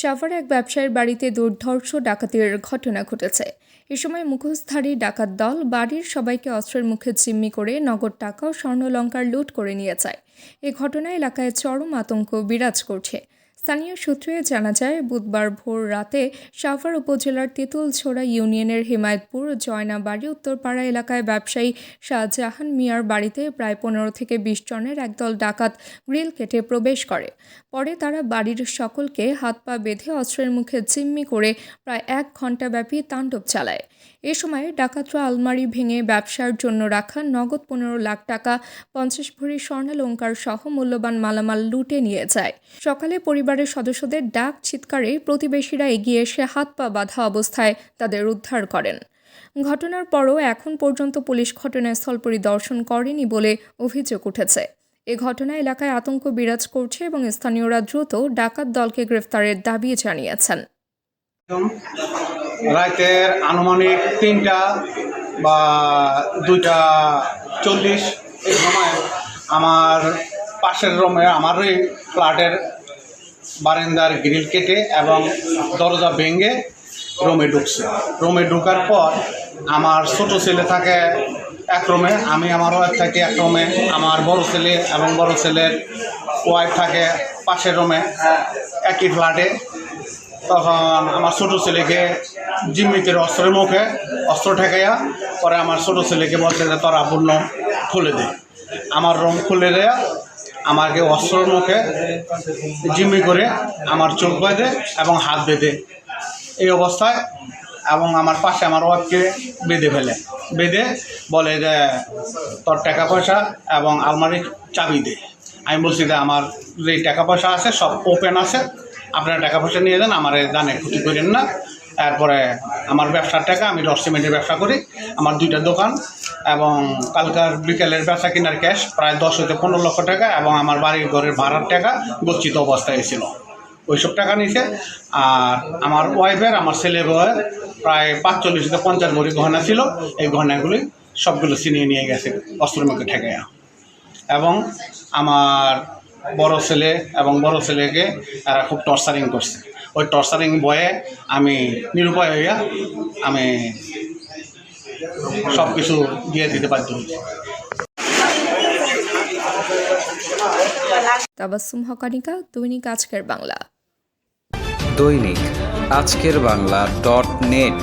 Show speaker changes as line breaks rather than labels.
সাভারে এক ব্যবসায়ীর বাড়িতে দুর্ধর্ষ ডাকাতির ঘটনা ঘটেছে। এ সময় মুখোশধারী ডাকাত দল বাড়ির সবাইকে অস্ত্রের মুখে জিম্মি করে নগদ টাকা ও স্বর্ণলঙ্কার লুট করে নিয়ে যায়। এ ঘটনায় এলাকায় চরম আতঙ্ক বিরাজ করছে। স্থানীয় সূত্রে জানা যায়, বুধবার ভোর রাতে সাভার উপজেলার তেঁতুলছোড়া ইউনিয়নের হিমায়তপুর জয়নাবাড়ি উত্তরপাড়া এলাকায় ব্যবসায়ী শাহজাহান মিয়ার বাড়িতে প্রায় পনেরো থেকে বিশ জনের একদল ডাকাত গ্রিল কেটে প্রবেশ করে। পরে তারা বাড়ির সকলকে হাত পা বেঁধে অস্ত্রের মুখে জিম্মি করে প্রায় এক ঘণ্টাব্যাপী তাণ্ডব চালায়। এ সময় ডাকাতরা আলমারি ভেঙে ব্যবসার জন্য রাখা নগদ পনেরো লাখ টাকা, পঞ্চাশ ভরি স্বর্ণালঙ্কার সহ মূল্যবান মালামাল লুটে নিয়ে যায়। সকালে পরিবারের সদস্যদের ডাক চিৎকারে প্রতিবেশীরা এগিয়ে এসে হাত পা বাঁধা অবস্থায় তাদের উদ্ধার করেন। ঘটনার পরও এখন পর্যন্ত পুলিশ ঘটনাস্থল পরিদর্শন করেনি বলে অভিযোগ উঠেছে। এ ঘটনা এলাকায় আতঙ্ক বিরাজ করছে এবং স্থানীয়রা দ্রুত ডাকাত দলকে গ্রেফতারের দাবি জানিয়েছেন।
রাতের আনুমানিক তিনটা বা দুইটা চল্লিশ এই সময় আমার পাশের রুমে, আমারই ফ্ল্যাটের বারান্দার গ্রিল কেটে এবং দরজা ভেঙে রুমে ঢুকছে। রুমে ঢুকার পর আমার ছোট ছেলে থাকে এক রুমে, আমি আমার ওয়াইফ থাকি এক রুমে, আমার বড় ছেলে এবং বড় ছেলের ওয়াইফ থাকে পাশের রুমে, একই ফ্ল্যাটে তখন আমার ছোটো ছেলেকে জিম্মিতের অস্ত্রের মুখে অস্ত্র ঠেকাইয়া পরে আমার ছোটো ছেলেকে বলছে যে, তোর রুম খুলে দে। আমার রং খুলে দেয়া আমাকে অস্ত্রের মুখে জিম্মি করে আমার চোখ বেঁধে এবং হাত বেঁধে এই অবস্থায় এবং আমার পাশে আমার ওয়াইফকে বেঁধে ফেলে। বেঁধে বলে যে, তোর টাকা পয়সা এবং আলমারির চাবি দে। আমি বলছি যে, আমার যে টাকা পয়সা আছে সব ওপেন আছে আপনারা টাকা পয়সা নিয়ে যান, আমার জানে ক্ষতি করেন না। তারপরে আমার ব্যবসার টাকা, আমি রস সিমেন্টের ব্যবসা করি। আমার দুইটা দোকান এবং কালকার বিকেলের ব্যবসা কেনার ক্যাশ প্রায় দশ হতে পনেরো লক্ষ টাকা এবং আমার বাড়ির ঘরের ভাড়ার টাকা গচ্ছিত অবস্থায় ছিল। ওইসব টাকা নিছে। আর আমার ওয়াইফের, আমার ছেলের বয়ের প্রায় পাঁচচল্লিশ থেকে পঞ্চাশ ভরি গহনা ছিল। এই গহনাগুলি সবগুলো ছিনিয়ে নিয়ে গেছে অস্ত্রের মুখে ঠেকাইয়া। এবং আমার বড় ছেলে এবং বড় ছেলেকে এরা খুব টর্চারিং করছে। ওই টর্চারিং বয়ে আমি নিরুপায় হইয়া আমি সব কিছু দিয়ে দিতে বাধ্য হয়েছি।
তাবাসুম হকানিকা দৈনিক আজকের বাংলা।
দৈনিক আজকের বাংলা ডট নেট।